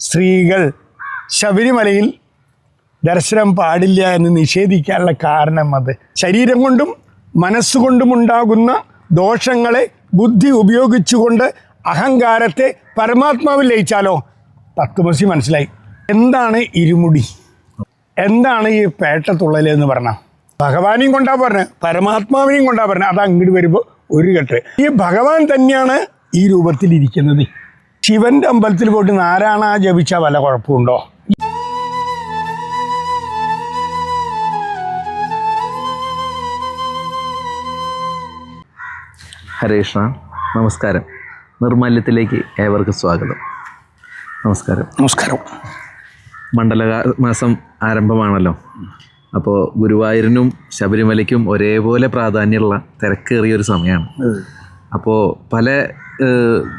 സ്ത്രീകൾ ശബരിമലയിൽ ദർശനം പാടില്ല എന്ന് നിഷേധിക്കാനുള്ള കാരണം അത്. ശരീരം കൊണ്ടും മനസ്സുകൊണ്ടും ഉണ്ടാകുന്ന ദോഷങ്ങളെ ബുദ്ധി ഉപയോഗിച്ചുകൊണ്ട് അഹങ്കാരത്തെ പരമാത്മാവിൽ ലയിച്ചാലോ? തത്വമസി മനസ്സിലായി. എന്താണ് ഇരുമുടി? എന്താണ് ഈ പേട്ടത്തുള്ളൽ എന്ന് പറഞ്ഞാൽ ഭഗവാനെയും കൊണ്ടാ പറഞ്ഞത് പരമാത്മാവിനെയും കൊണ്ടാ പറഞ്ഞത് അത് അങ്ങോട്ട് വരുമ്പോൾ ഒരു കെട്ട്. ഈ ഭഗവാൻ തന്നെയാണ് ഈ രൂപത്തിലിരിക്കുന്നത്. ശിവന്റെ അമ്പലത്തിൽ പോയിട്ട് നാരായണ ജപിച്ചാൽ വല്ല കുഴപ്പമുണ്ടോ? ഹരേ കൃഷ്ണ നമസ്കാരം. നിർമ്മല്യത്തിലേക്ക് ഏവർക്കും സ്വാഗതം. നമസ്കാരം. നമസ്കാരം. മണ്ഡല മാസം ആരംഭമാണല്ലോ. അപ്പോൾ ഗുരുവായൂരിനും ശബരിമലയ്ക്കും ഒരേപോലെ പ്രാധാന്യമുള്ള തിരക്കേറിയ ഒരു സമയമാണ്. അപ്പോൾ പല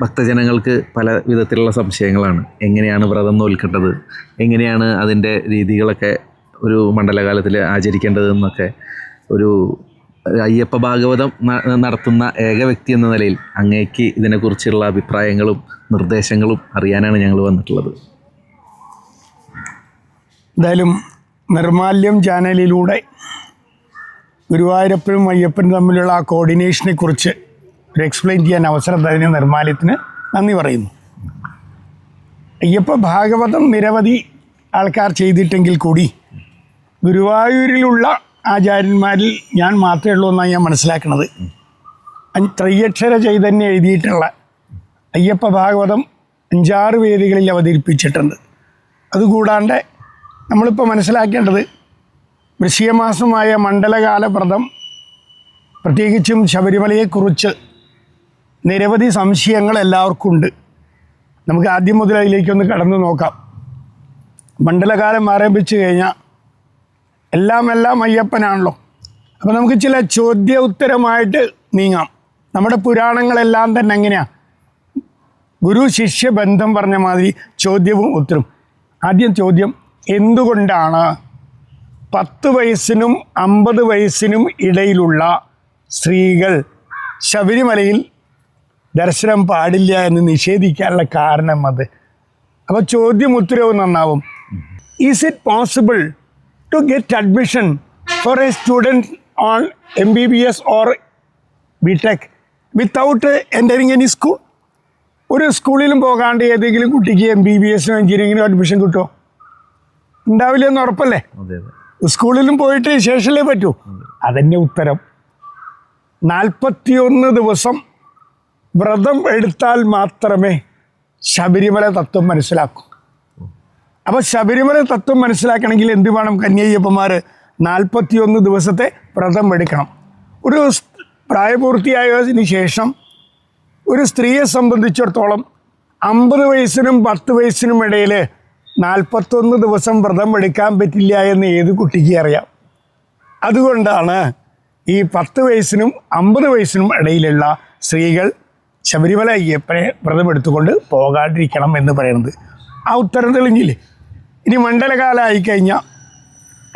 ഭക്തജനങ്ങൾക്ക് പല വിധത്തിലുള്ള സംശയങ്ങളാണ്. എങ്ങനെയാണ് വ്രതം നോൽക്കേണ്ടത്? എങ്ങനെയാണ് അതിന്റെ രീതികളൊക്കെ ഒരു മണ്ഡലകാലത്തിൽ ആചരിക്കേണ്ടതെന്നൊക്കെ ഒരു അയ്യപ്പ ഭാഗവതം നടത്തുന്ന ഏക വ്യക്തി എന്ന നിലയിൽ അങ്ങേക്ക് ഇതിനെക്കുറിച്ചുള്ള അഭിപ്രായങ്ങളും നിർദ്ദേശങ്ങളും അറിയാനാണ് ഞങ്ങൾ വന്നിട്ടുള്ളത്. എന്തായാലും നിർമാല്യം ചാനലിലൂടെ ഗുരുവായൂരപ്പനും അയ്യപ്പനും തമ്മിലുള്ള ആ കോർഡിനേഷനെ കുറിച്ച് ഒരു എക്സ്പ്ലെയിൻ ചെയ്യാൻ അവസരം തരുന്ന നിർമ്മാല്യത്തിന് നന്ദി പറയുന്നു. അയ്യപ്പ ഭാഗവതം നിരവധി ആൾക്കാർ ചെയ്തിട്ടെങ്കിൽ കൂടി ഗുരുവായൂരിലുള്ള ആചാര്യന്മാരിൽ ഞാൻ മാത്രമേ ഉള്ളൂ എന്നാണ് ഞാൻ മനസ്സിലാക്കുന്നത്. ത്രയ്യക്ഷര ചൈതന്യം എഴുതിയിട്ടുള്ള അയ്യപ്പ ഭാഗവതം അഞ്ചാറ് വേദികളിൽ അവതരിപ്പിച്ചിട്ടുണ്ട്. അതുകൂടാണ്ട് നമ്മളിപ്പോൾ മനസ്സിലാക്കേണ്ടത് വൃശ്ചികമാസമായ മണ്ഡലകാല വ്രതം പ്രത്യേകിച്ചും ശബരിമലയെക്കുറിച്ച് നിരവധി സംശയങ്ങൾ എല്ലാവർക്കും ഉണ്ട്. നമുക്ക് ആദ്യം മുതൽ അതിലേക്കൊന്ന് കടന്നു നോക്കാം. മണ്ഡലകാലം ആരംഭിച്ചു കഴിഞ്ഞാൽ എല്ലാം എല്ലാം അയ്യപ്പനാണല്ലോ. അപ്പോൾ നമുക്ക് ചില ചോദ്യ ഉത്തരമായിട്ട് നീങ്ങാം. നമ്മുടെ പുരാണങ്ങളെല്ലാം തന്നെ എങ്ങനെയാണ് ഗുരു ശിഷ്യ ബന്ധം പറഞ്ഞ മാതിരി ചോദ്യവും ഉത്തരവും. ആദ്യം ചോദ്യം എന്തുകൊണ്ടാണ് പത്ത് വയസ്സിനും അമ്പത് വയസ്സിനും ഇടയിലുള്ള സ്ത്രീകൾ ശബരിമലയിൽ ദർശനം പാടില്ല എന്ന് നിഷേധിക്കാനുള്ള കാരണം അത്. അപ്പോൾ ചോദ്യം ഉത്തരവും നന്നാവും. Is it possible to get admission for a student on M B B S or B tech without entering any school ഒരു സ്കൂളിലും പോകാണ്ട് ഏതെങ്കിലും കുട്ടിക്ക് എം ബി ബി എസിനോ എഞ്ചിനീയറിങ്ങിനോ അഡ്മിഷൻ കിട്ടുമോ ഉണ്ടാവില്ല എന്ന് ഉറപ്പല്ലേ? സ്കൂളിലും പോയിട്ട് ശേഷമല്ലേ പറ്റൂ? അതന്നെ ഉത്തരം. നാൽപ്പത്തിയൊന്ന് ദിവസം വ്രതം എടുത്താൽ മാത്രമേ ശബരിമല തത്വം മനസ്സിലാക്കൂ. അപ്പോൾ ശബരിമല തത്വം മനസ്സിലാക്കണമെങ്കിൽ എന്ത് വേണം കന്യയ്യപ്പന്മാർ നാൽപ്പത്തിയൊന്ന് ദിവസത്തെ വ്രതം എടുക്കണം. ഒരു പ്രായപൂർത്തിയായതിന് ശേഷം ഒരു സ്ത്രീയെ സംബന്ധിച്ചിടത്തോളം അമ്പത് വയസ്സിനും പത്ത് വയസ്സിനും ഇടയിൽ നാൽപ്പത്തൊന്ന് ദിവസം വ്രതം എടുക്കാൻ പറ്റില്ല എന്ന് ഏത് കുട്ടിക്ക് അറിയാം? അതുകൊണ്ടാണ് ഈ പത്ത് വയസ്സിനും അമ്പത് വയസ്സിനും ഇടയിലുള്ള സ്ത്രീകൾ ശബരിമല അയ്യപ്പനെ വ്രതം എടുത്തുകൊണ്ട് പോകാണ്ടിരിക്കണം എന്ന് പറയുന്നത്. ആ ഉത്തരം തെളിഞ്ഞില്ലേ? ഇനി മണ്ഡലകാലമായി കഴിഞ്ഞാൽ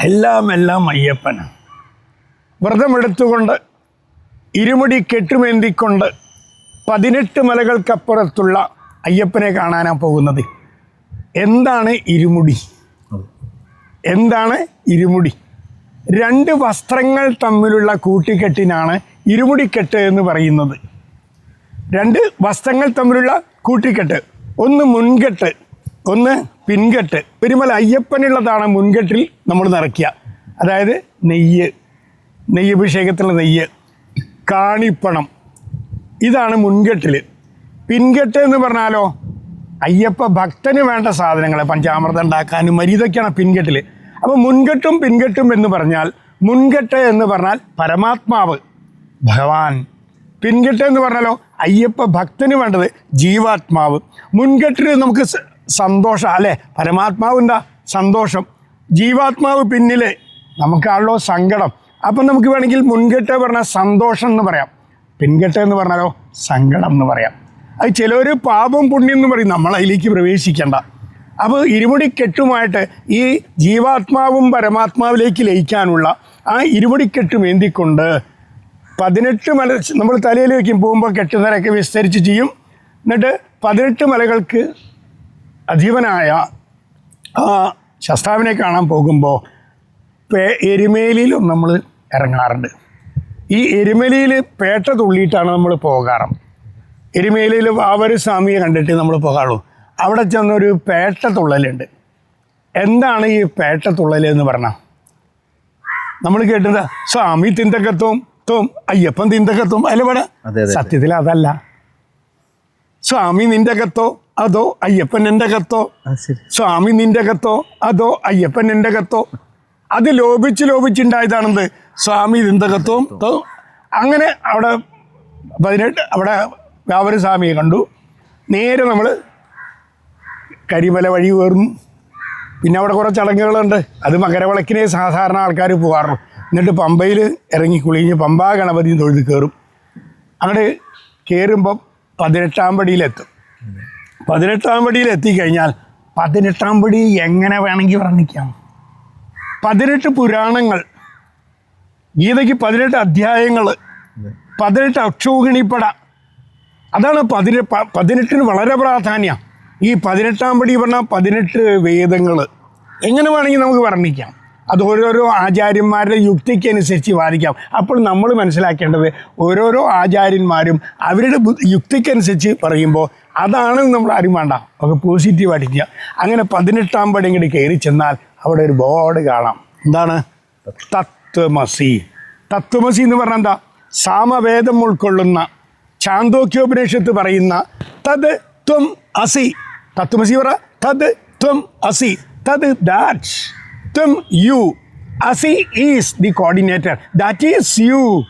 എല്ലാം എല്ലാം അയ്യപ്പനാണ് വ്രതമെടുത്തുകൊണ്ട് ഇരുമുടി കെട്ടുമേന്തിക്കൊണ്ട് പതിനെട്ട് മലകൾക്കപ്പുറത്തുള്ള അയ്യപ്പനെ കാണാനാണ് പോകുന്നത്. എന്താണ് ഇരുമുടി? എന്താണ് ഇരുമുടി? രണ്ട് വസ്ത്രങ്ങൾ തമ്മിലുള്ള കൂട്ടിക്കെട്ടിനാണ് ഇരുമുടിക്കെട്ട് എന്ന് പറയുന്നത്. രണ്ട് വസ്ത്രങ്ങൾ തമ്മിലുള്ള കൂട്ടിക്കെട്ട്. ഒന്ന് മുൻകെട്ട് ഒന്ന് പിൻകെട്ട്. പെരുമല അയ്യപ്പനുള്ളതാണ് മുൻകെട്ടിൽ നമ്മൾ നിറയ്ക്കുക. അതായത് നെയ്യ് നെയ്യ് നെയ്യഭിഷേകത്തിലുള്ള നെയ്യ് കാണിപ്പണം. ഇതാണ് മുൻകെട്ടിൽ പിൻകെട്ട് എന്ന് പറഞ്ഞാലോ അയ്യപ്പ ഭക്തന് വേണ്ട സാധനങ്ങൾ പഞ്ചാമൃതം ഉണ്ടാക്കാനും മരി ഇതൊക്കെയാണ് പിൻകെട്ടിൽ അപ്പോൾ മുൻകെട്ടും പിൻകെട്ടും എന്ന് പറഞ്ഞാൽ മുൻകെട്ട് എന്ന് പറഞ്ഞാൽ പരമാത്മാവ് ഭഗവാൻ. പിൻകെട്ട് എന്ന് പറഞ്ഞാലോ? അയ്യപ്പ ഭക്തന് വേണ്ടത് ജീവാത്മാവ്. മുൻകെട്ടിൽ നമുക്ക് സന്തോഷം അല്ലേ? പരമാത്മാവ് എന്താ സന്തോഷം. ജീവാത്മാവ് പിന്നിൽ നമുക്കാണല്ലോ സങ്കടം. അപ്പം നമുക്ക് വേണമെങ്കിൽ മുൻകെട്ട് പറഞ്ഞാൽ സന്തോഷം എന്ന് പറയാം. പിൻകെട്ട് എന്ന് പറഞ്ഞാലോ സങ്കടം എന്ന് പറയാം. അത് ചിലർ പാപം പുണ്യം എന്ന് പറയും നമ്മൾ അതിലേക്ക് പ്രവേശിക്കേണ്ട. അപ്പോൾ ഇരുമുടി കെട്ടുമായിട്ട് ഈ ജീവാത്മാവും പരമാത്മാവിലേക്ക് ലയിക്കാനുള്ള ആ ഇരുമുടി കെട്ടും ഏന്തിക്കൊണ്ട് പതിനെട്ട് മല നമ്മൾ തലയിൽ വയ്ക്കും പോകുമ്പോൾ കെട്ടുന്നവരൊക്കെ വിസ്തരിച്ച് ചെയ്യും. എന്നിട്ട് പതിനെട്ട് മലകൾക്ക് അധീവനായ ആ ശസ്താവിനെ കാണാൻ പോകുമ്പോൾ എരുമേലിയിലും നമ്മൾ ഇറങ്ങാറുണ്ട്. ഈ എരുമേലിയിൽ പേട്ട തുള്ളിയിട്ടാണ് നമ്മൾ പോകാറ്. എരുമേലിയിൽ വാവര് സ്വാമിയെ കണ്ടിട്ട് നമ്മൾ പോകാറുള്ളൂ. അവിടെ ചെന്നൊരു പേട്ട തുള്ളലുണ്ട്. എന്താണ് ഈ പേട്ട തുള്ളൽ എന്ന് പറഞ്ഞാൽ? നമ്മൾ കേട്ടത് സ്വാമി തിന്തക്കത്തും തോം അയ്യപ്പൻ അല്ല ഇവിടെ അതെ, അതെ. സത്യത്തിൽ അതല്ല. സ്വാമി നിന്റെ കത്തോ അതോ അയ്യപ്പൻ എന്റെ കത്തോ സ്വാമി നിന്റെ കത്തോ അതോ അയ്യപ്പൻ എന്റെ കത്തോ അത് ലോപിച്ച് ലോപിച്ചുണ്ടായതാണെന്ത്? സ്വാമി നിന്റെ കത്തവും അങ്ങനെ അവിടെ പതിനെട്ട് അവിടെ വ്യാപര സ്വാമിയെ കണ്ടു. നേരെ നമ്മൾ കരിമല വഴി കയറും പിന്നെ അവിടെ കുറേ ചടങ്ങുകളുണ്ട്. അത് മകരവിളക്കിനെ സാധാരണ ആൾക്കാർ പോകാറുള്ളൂ. എന്നിട്ട് പമ്പയിൽ ഇറങ്ങി കുളിഞ്ഞ് പമ്പാ ഗണപതി തൊഴുത് കയറും അങ്ങോട്ട് കയറുമ്പം പതിനെട്ടാം പടിയിലെത്തും. പതിനെട്ടാം പടിയിൽ എത്തിക്കഴിഞ്ഞാൽ പതിനെട്ടാം പടി എങ്ങനെ വേണമെങ്കിൽ വർണിക്കാം? പതിനെട്ട് പുരാണങ്ങൾ ഗീതയ്ക്ക് പതിനെട്ട് അധ്യായങ്ങൾ പതിനെട്ട് അക്ഷോഹിണിപ്പട അതാണ് പതിനെ പതിനെട്ടിന് വളരെ പ്രാധാന്യം. ഈ പതിനെട്ടാം പടി പറഞ്ഞാൽ പതിനെട്ട് വേദങ്ങൾ എങ്ങനെ വേണമെങ്കിൽ നമുക്ക് വർണിക്കാം? അത് ഓരോരോ ആചാര്യന്മാരുടെ യുക്തിക്കനുസരിച്ച് വാദിക്കാം. അപ്പോൾ നമ്മൾ മനസ്സിലാക്കേണ്ടത് ഓരോരോ ആചാര്യന്മാരും അവരുടെ യുക്തിക്കനുസരിച്ച് പറയുമ്പോൾ അതാണ് നമ്മൾ ആരും വേണ്ട. ഒക്കെ പോസിറ്റീവ് അടിക്കുക അങ്ങനെ പതിനെട്ടാം പടി ഇങ്ങോട്ട് കയറി ചെന്നാൽ അവിടെ ഒരു ബോർഡ് കാണാം. എന്താണ്? തത്വമസി. തത്വമസി എന്ന് പറഞ്ഞാൽ എന്താ? സാമവേദം ഉൾക്കൊള്ളുന്ന ചാന്തോക്യോപനിഷത്ത് പറയുന്ന തത് ത്വം അസി. തത്വമസി പറ? തത് ത്വം അസി. തത് ദാറ്റ് ത്വം യു. അസി is the coordinator. That is you.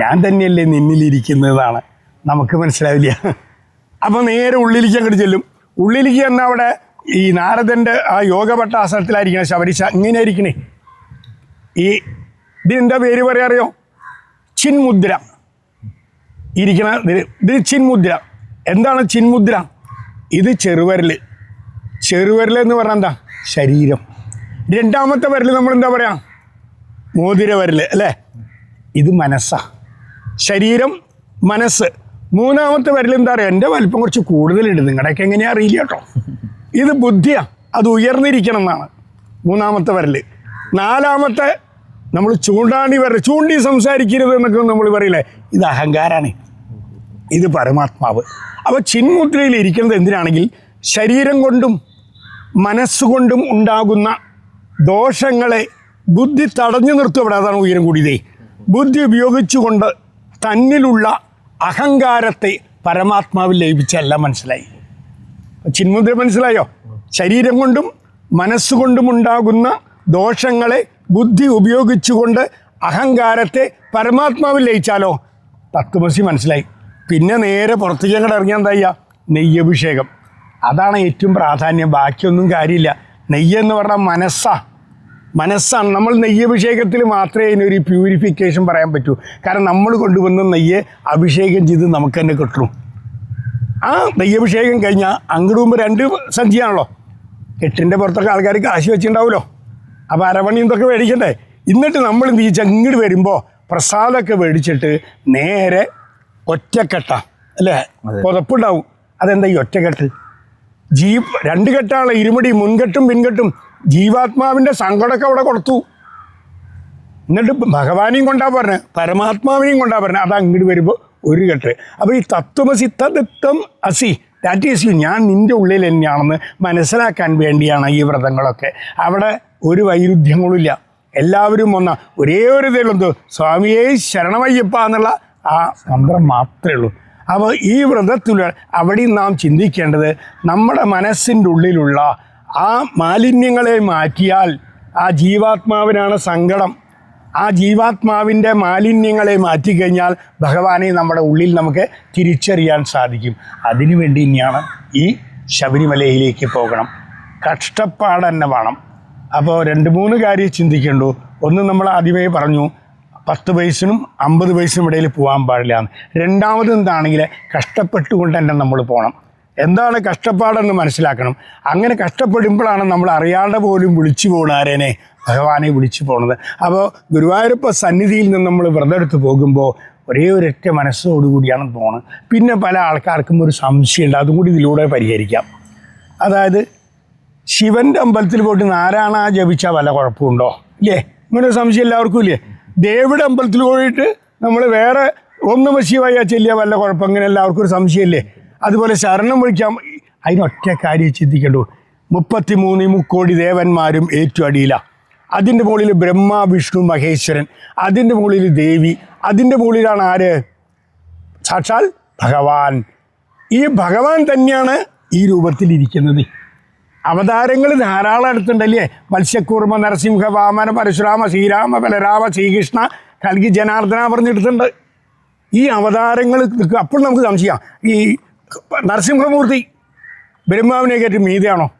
ഞാൻ തന്നെയല്ലേ നിന്നിലിരിക്കുന്നതാണ്. നമുക്ക് മനസ്സിലാവില്ല. അപ്പോൾ നേരെ ഉള്ളിലേക്ക് അങ്ങോട്ട് ചെല്ലും. ഉള്ളിലേക്ക് തന്നെ അവിടെ ഈ നാരദന്റെ ആ യോഗഭട്ട ആസനത്തിലായിരിക്കണേ ശബരിശ ഇങ്ങനെ ഇരിക്കണേ ഈ ഇതിനെന്താ പേര് പറയാ അറിയോ? ചിന്മുദ്ര ഇരിക്കണ ഇതിന് ഇത് ചിന്മുദ്ര എന്താണ് ചിന്മുദ്ര ഇത് ചെറുവരൽ ചെറുവരൽ എന്ന് പറഞ്ഞാൽ എന്താ? ശരീരം. രണ്ടാമത്തെ വരൽ നമ്മൾ എന്താ പറയാ? മോതിര വരൽ അല്ലേ? ഇത് മനസ്സാ. ശരീരം മനസ്സ്. മൂന്നാമത്തെ വരൽ എന്താ പറയുക എന്റെ വലിപ്പം കുറച്ച് കൂടുതലുണ്ട്. നിങ്ങളുടെയൊക്കെ എങ്ങനെയാ അറിയില്ല കേട്ടോ. ഇത് ബുദ്ധിയാ. അത് ഉയർന്നിരിക്കണം എന്നാണ് മൂന്നാമത്തെ വരൽ നാലാമത്തെ നമ്മൾ ചൂണ്ടാണി വരൽ ചൂണ്ടി സംസാരിക്കരുത് എന്നൊക്കെ നമ്മൾ പറയില്ലേ? ഇത് അഹങ്കാരാണ്. ഇത് പരമാത്മാവ്. അപ്പോൾ ചിന്മുദ്രയിൽ ഇരിക്കുന്നത് എന്തിനാണെങ്കിൽ ശരീരം കൊണ്ടും മനസ്സുകൊണ്ടും ഉണ്ടാകുന്ന ദോഷങ്ങളെ ബുദ്ധി തടഞ്ഞു നിർത്തും അതാണ് ഉയരം കൂടിയതേ. ബുദ്ധി ഉപയോഗിച്ചുകൊണ്ട് തന്നിലുള്ള അഹങ്കാരത്തെ പരമാത്മാവിൽ ലയിപ്പിച്ചല്ല മനസ്സിലായി. ചിന്മുദ്ര മനസ്സിലായോ? ശരീരം കൊണ്ടും മനസ്സുകൊണ്ടും ഉണ്ടാകുന്ന ദോഷങ്ങളെ ബുദ്ധി ഉപയോഗിച്ചുകൊണ്ട് അഹങ്കാരത്തെ പരമാത്മാവിൽ ലയിച്ചാലോ? തത്വമസി മനസ്സിലായി. പിന്നെ നേരെ പുറത്തേക്ക് അങ്ങോട്ട് ഇറങ്ങിയാൽ എന്താ ചെയ്യുക? നെയ്യഭിഷേകം. അതാണ് ഏറ്റവും പ്രാധാന്യം. ബാക്കിയൊന്നും കാര്യമില്ല. നെയ്യെന്ന് പറഞ്ഞാൽ മനസ്സാ. മനസ്സാണ്. നമ്മൾ നെയ്യഭിഷേകത്തിൽ മാത്രമേ ഇതിനൊരു പ്യൂരിഫിക്കേഷൻ പറയാൻ പറ്റൂ. കാരണം നമ്മൾ കൊണ്ടുവന്ന നെയ്യ് അഭിഷേകം ചെയ്ത് നമുക്ക് തന്നെ കിട്ടും. ആ നെയ്യഭിഷേകം കഴിഞ്ഞാൽ അങ്ങോട്ട് മുമ്പ് രണ്ട് സഞ്ചിയാണല്ലോ. കെട്ടിന്റെ പുറത്തൊക്കെ ആൾക്കാർ കാശ് വെച്ചിട്ടുണ്ടാവുമല്ലോ അപ്പോൾ അരവണി ഇതൊക്കെ മേടിക്കണ്ടേ? എന്നിട്ട് നമ്മൾ എന്ത് ചെയ്യിച്ച അങ്ങോട്ട് വരുമ്പോൾ പ്രസാദമൊക്കെ മേടിച്ചിട്ട് നേരെ ഒറ്റക്കെട്ട. അല്ലേ? പുതപ്പുണ്ടാവും. അതെന്താ ഈ ഒറ്റക്കെട്ട്? ജീ രണ്ട് കെട്ടാണ്. ഇരുമുടി മുൻകെട്ടും പിൻകെട്ടും. ജീവാത്മാവിന്റെ സങ്കടമൊക്കെ അവിടെ കൊടുത്തു. എന്നിട്ട് ഭഗവാനെയും കൊണ്ടാ പറഞ്ഞത് പരമാത്മാവിനെയും കൊണ്ടാ പറഞ്ഞത് അത് അങ്ങോട്ട് വരുമ്പോൾ ഒരു കെട്ട്. അപ്പോൾ ഈ തത്വമസി തത്വം അസി ദാറ്റ് ഈസ് യു ഞാൻ നിന്റെ ഉള്ളിൽ തന്നെയാണെന്ന് മനസ്സിലാക്കാൻ വേണ്ടിയാണ് ഈ വ്രതങ്ങളൊക്കെ. അവിടെ ഒരു വൈരുദ്ധ്യങ്ങളുമില്ല. എല്ലാവരും ഒന്ന ഒരേ ഒരു ഇതേയുള്ളൂ സ്വാമിയെ ശരണമയ്യപ്പ എന്നുള്ള ആ മന്ത്രം മാത്രമേ ഉള്ളൂ. അപ്പോൾ ഈ വ്രതത്തിൽ അവിടെയും നാം ചിന്തിക്കേണ്ടത് നമ്മുടെ മനസ്സിന്റെ ഉള്ളിലുള്ള ആ മാലിന്യങ്ങളെ മാറ്റിയാൽ ആ ജീവാത്മാവിനാണ് സങ്കടം. ആ ജീവാത്മാവിന്റെ മാലിന്യങ്ങളെ മാറ്റിക്കഴിഞ്ഞാൽ ഭഗവാനെ നമ്മുടെ ഉള്ളിൽ നമുക്ക് തിരിച്ചറിയാൻ സാധിക്കും. അതിനു വേണ്ടി തന്നെയാണ് ഈ ശബരിമലയിലേക്ക് പോകണം. കഷ്ടപ്പാട് തന്നെ വേണം. അപ്പോൾ രണ്ട് മൂന്ന് കാര്യം ചിന്തിക്കേണ്ടു. ഒന്ന് നമ്മൾ ആദ്യമേ പറഞ്ഞു പത്ത് വയസ്സിനും അമ്പത് വയസ്സിനും ഇടയിൽ പോകാൻ പാടില്ല എന്ന്. രണ്ടാമത് എന്താണെങ്കിൽ കഷ്ടപ്പെട്ടുകൊണ്ട് തന്നെ നമ്മൾ പോകണം എന്താണ് കഷ്ടപ്പാടെന്ന് മനസ്സിലാക്കണം. അങ്ങനെ കഷ്ടപ്പെടുമ്പോഴാണ് നമ്മൾ അറിയാതെ പോലും വിളിച്ചു പോകണാരേനെ ഭഗവാനെ വിളിച്ചു പോണത്. അപ്പോൾ ഗുരുവായൂരപ്പ സന്നിധിയിൽ നിന്ന് നമ്മൾ വ്രതെടുത്ത് പോകുമ്പോൾ ഒരേ ഒരൊറ്റ മനസ്സോടുകൂടിയാണ് പോണത്. പിന്നെ പല ആൾക്കാർക്കും ഒരു സംശയമുണ്ട്. അതും കൂടി ഇതിലൂടെ പരിഹരിക്കാം. അതായത് ശിവന്റെ അമ്പലത്തിൽ പോയിട്ട് നാരായണ ജപിച്ചാൽ വല്ല കുഴപ്പമുണ്ടോ? ഇല്ലേ? ഇങ്ങനെ സംശയം എല്ലാവർക്കും ഇല്ലേ? ദേവിയുടെ അമ്പലത്തിൽ പോയിട്ട് നമ്മൾ വേറെ ഒന്ന് ശിവയ്യ ചെല്ലിയ വല്ല കുഴപ്പം. ഇങ്ങനെ എല്ലാവർക്കും സംശയമില്ലേ? അതുപോലെ ശരണം വിളിക്കാൻ അതിനൊറ്റ കാര്യം ചിന്തിക്കേണ്ടു. മുപ്പത്തി മൂന്ന് മുക്കോടി ദേവന്മാരും ഏറ്റുഅടിയില അതിന്റെ മുകളിൽ ബ്രഹ്മ വിഷ്ണു മഹേശ്വരൻ. അതിന്റെ മുകളിൽ ദേവി. അതിന്റെ മുകളിലാണ് ആര്? സാക്ഷാൽ ഭഗവാൻ. ഈ ഭഗവാൻ തന്നെയാണ് ഈ രൂപത്തിലിരിക്കുന്നത്. അവതാരങ്ങൾ ധാരാളം അടുത്തുണ്ടല്ലേ? മത്സ്യക്കൂർമ്മ നരസിംഹ വാമന പരശുരാമ ശ്രീരാമ ബലരാമ ശ്രീകൃഷ്ണ കൽകി ജനാർദ്ദന പറഞ്ഞെടുത്തിട്ടുണ്ട് ഈ അവതാരങ്ങൾ അപ്പോൾ നമുക്ക് സംശയം. ഈ നരസിംഹമൂർത്തി ബ്രഹ്മാവിനെ കയറ്റി മീതയാണോ?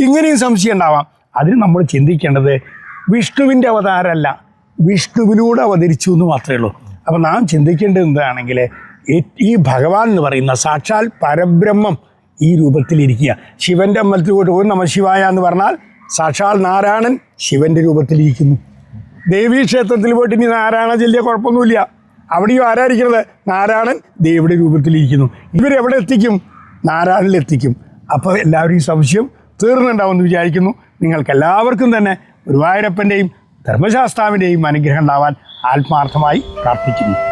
ഇങ്ങനെയും സംശയം ഉണ്ടാവാം. അതിന് നമ്മൾ ചിന്തിക്കേണ്ടത് വിഷ്ണുവിന്റെ അവതാരമല്ല വിഷ്ണുവിലൂടെ അവതരിച്ചു എന്ന് മാത്രമേ ഉള്ളൂ. അപ്പോൾ നാം ചിന്തിക്കേണ്ടത് എന്താണെങ്കിൽ ഈ- ഈ ഭഗവാൻ എന്ന് പറയുന്ന സാക്ഷാൽ പരബ്രഹ്മം ഈ രൂപത്തിലിരിക്കുക. ശിവന്റെ അമ്പലത്തിൽ പോയിട്ട് ഓം നമ ശിവായ എന്ന് പറഞ്ഞാൽ സാക്ഷാൽ നാരായണൻ ശിവന്റെ രൂപത്തിലിരിക്കുന്നു. ദേവീക്ഷേത്രത്തിൽ പോയിട്ട് ഇനി നാരായണ ചെല്ലിയ കുഴപ്പമൊന്നുമില്ല. അവിടെയും ആരായിരിക്കുന്നത്? നാരായണൻ ദേവിയുടെ രൂപത്തിലിരിക്കുന്നു. ഇവരെവിടെ എത്തിക്കും? നാരായണനിലെത്തിക്കും അപ്പോൾ എല്ലാവരും ഈ സംശയം തീർന്നുണ്ടാവുമെന്ന് വിചാരിക്കുന്നു. നിങ്ങൾക്ക് എല്ലാവർക്കും തന്നെ ഗുരുവായൂരപ്പന്റെയും ധർമ്മശാസ്താവിന്റെയും അനുഗ്രഹം ഉണ്ടാവാൻ ആത്മാർത്ഥമായി പ്രാർത്ഥിക്കുന്നു.